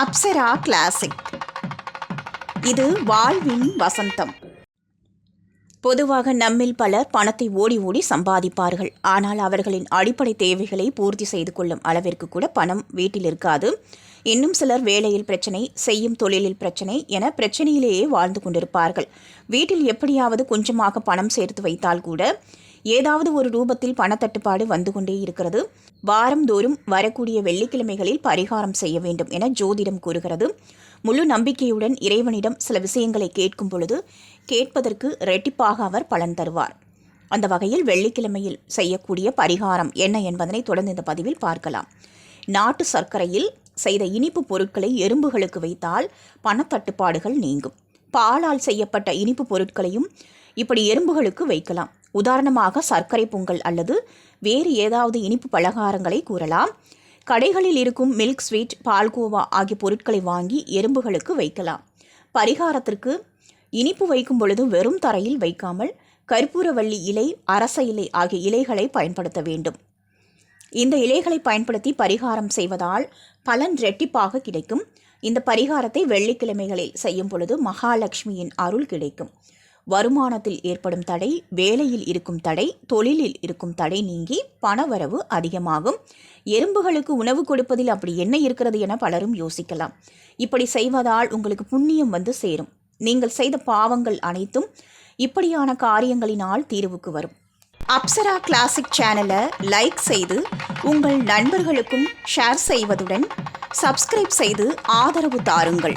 Apsara classic இது வாழ்வின் வசந்தம். பொதுவாக நம்மில் பலர் பணத்தை ஓடி ஓடி சம்பாதிப்பார்கள். ஆனால் அவர்களின் அடிப்படை தேவைகளை பூர்த்தி செய்து கொள்ளும் அளவிற்கு கூட பணம் வீட்டில் இருக்காது. இன்னும் சிலர் வேலையில் பிரச்சனை செய்யும் தொழிலில் பிரச்சனை என பிரச்சனையிலேயே வாழ்ந்து கொண்டிருப்பார்கள். வீட்டில் எப்படியாவது கொஞ்சமாக பணம் சேர்த்து வைத்தால் கூட ஏதாவது ஒரு ரூபத்தில் பணத்தட்டுப்பாடு வந்து கொண்டே இருக்கிறது. வாரந்தோறும் வரக்கூடிய வெள்ளிக்கிழமைகளில் பரிகாரம் செய்ய வேண்டும் என ஜோதிடம் கூறுகிறது. முழு நம்பிக்கையுடன் இறைவனிடம் சில விஷயங்களை கேட்கும் பொழுது கேட்பதற்கு ரெட்டிப்பாக அவர் பலன் தருவார். அந்த வகையில் வெள்ளிக்கிழமையில் செய்யக்கூடிய பரிகாரம் என்ன என்பதனை தொடர்ந்து இந்த பதிவில் பார்க்கலாம். நாட்டு சர்க்கரையில் செய்த இனிப்பு பொருட்களை எறும்புகளுக்கு வைத்தால் பணத்தட்டுப்பாடுகள் நீங்கும். பாலால் செய்யப்பட்ட இனிப்பு பொருட்களையும் இப்படி எறும்புகளுக்கு வைக்கலாம். உதாரணமாக சர்க்கரை பொங்கல் அல்லது வேறு ஏதாவது இனிப்பு பலகாரங்களை கூறலாம். கடைகளில் இருக்கும் மில்க் ஸ்வீட் பால்கோவா ஆகிய பொருட்களை வாங்கி எறும்புகளுக்கு வைக்கலாம். பரிகாரத்திற்கு இனிப்பு வைக்கும் பொழுது வெறும் தரையில் வைக்காமல் கற்பூரவள்ளி இலை அரச இலை ஆகிய இலைகளை பயன்படுத்த வேண்டும். இந்த இலைகளை பயன்படுத்தி பரிகாரம் செய்வதால் பலன் ரெட்டிப்பாக கிடைக்கும். இந்த பரிகாரத்தை வெள்ளிக்கிழமைகளில் செய்யும் பொழுது மகாலட்சுமியின் அருள் கிடைக்கும். வருமானத்தில் ஏற்படும் தடை வேலையில் இருக்கும் தடை தொழிலில் இருக்கும் தடை நீங்கி பணவரவு அதிகமாகும். எறும்புகளுக்கு உணவு கொடுப்பதில் அப்படி என்ன இருக்கிறது என பலரும் யோசிக்கலாம். இப்படி செய்வதால் உங்களுக்கு புண்ணியம் வந்து சேரும். நீங்கள் செய்த பாவங்கள் அனைத்தும் இப்படியான காரியங்களினால் தீர்வுக்கு வரும். அப்சரா கிளாசிக் சேனலை லைக் செய்து உங்கள் நண்பர்களுக்கும் ஷேர் செய்வதுடன் சப்ஸ்கிரைப் செய்து ஆதரவு தாருங்கள்.